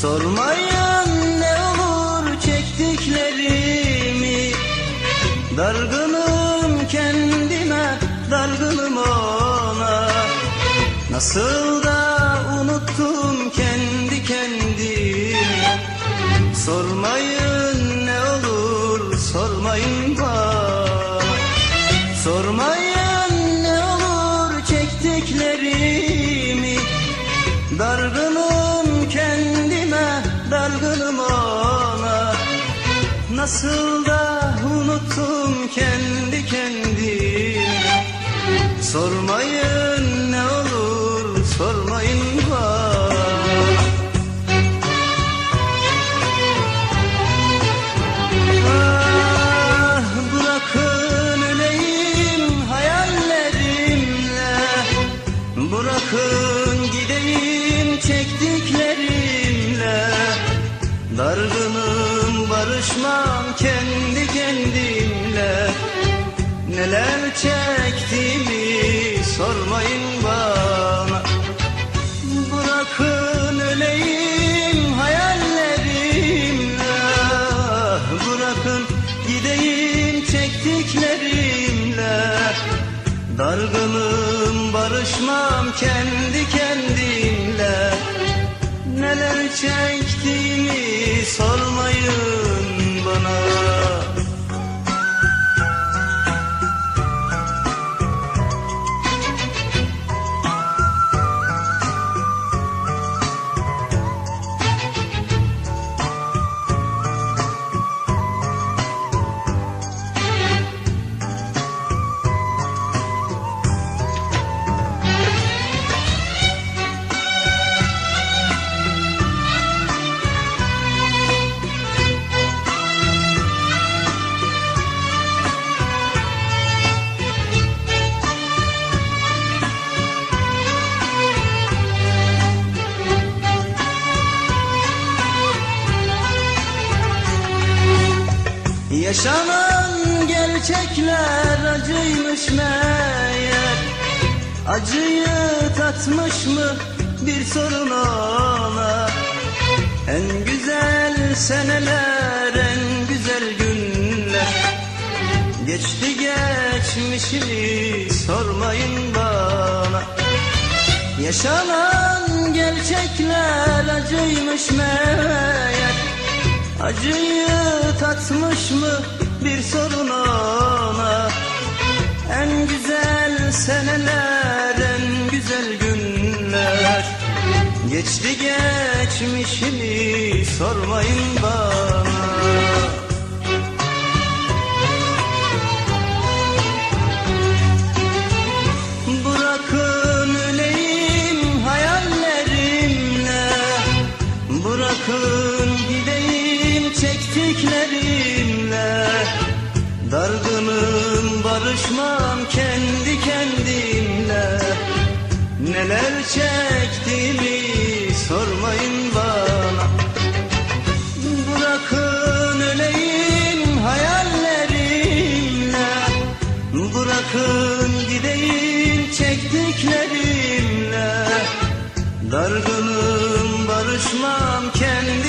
Sormayın ne olur çektiklerimi. Dargınım kendime, dargınım ona. Nasıl da unuttum kendi kendimi. Sormayın ne olur, sormayın bana. Sormayın ne olur çektiklerimi. Dargınım Nasıl da unuttum kendi kendimi Sormayın ne olur, sormayın bana. Ah, bırakın öleyim hayallerimle. Bırakın gideyim çektiklerimle kendimle Neler çektiğimi sormayın bana. Bırakın öleyim hayallerimle Bırakın gideyim çektiklerimle. Dargınım barışmam kendi kendimle. Neler çektiğimi sormayın Yaşanan gerçekler acıymış meğer. Acıyı tatmış mı bir sorun ona En güzel seneler en güzel günler. Geçti geçmişini sormayın bana. Yaşanan gerçekler acıymış meğer Acıyı tatmış mı bir sorun ona? En güzel seneler en güzel günler. Geçti geçmişini sormayın bana çektiklerimle Dargınım barışmam kendi kendimle Neler çektiğimi sormayın bana Bırakın öleyim hayallerimle Bırakın gideyim çektiklerimle Dargınım barışmam kendi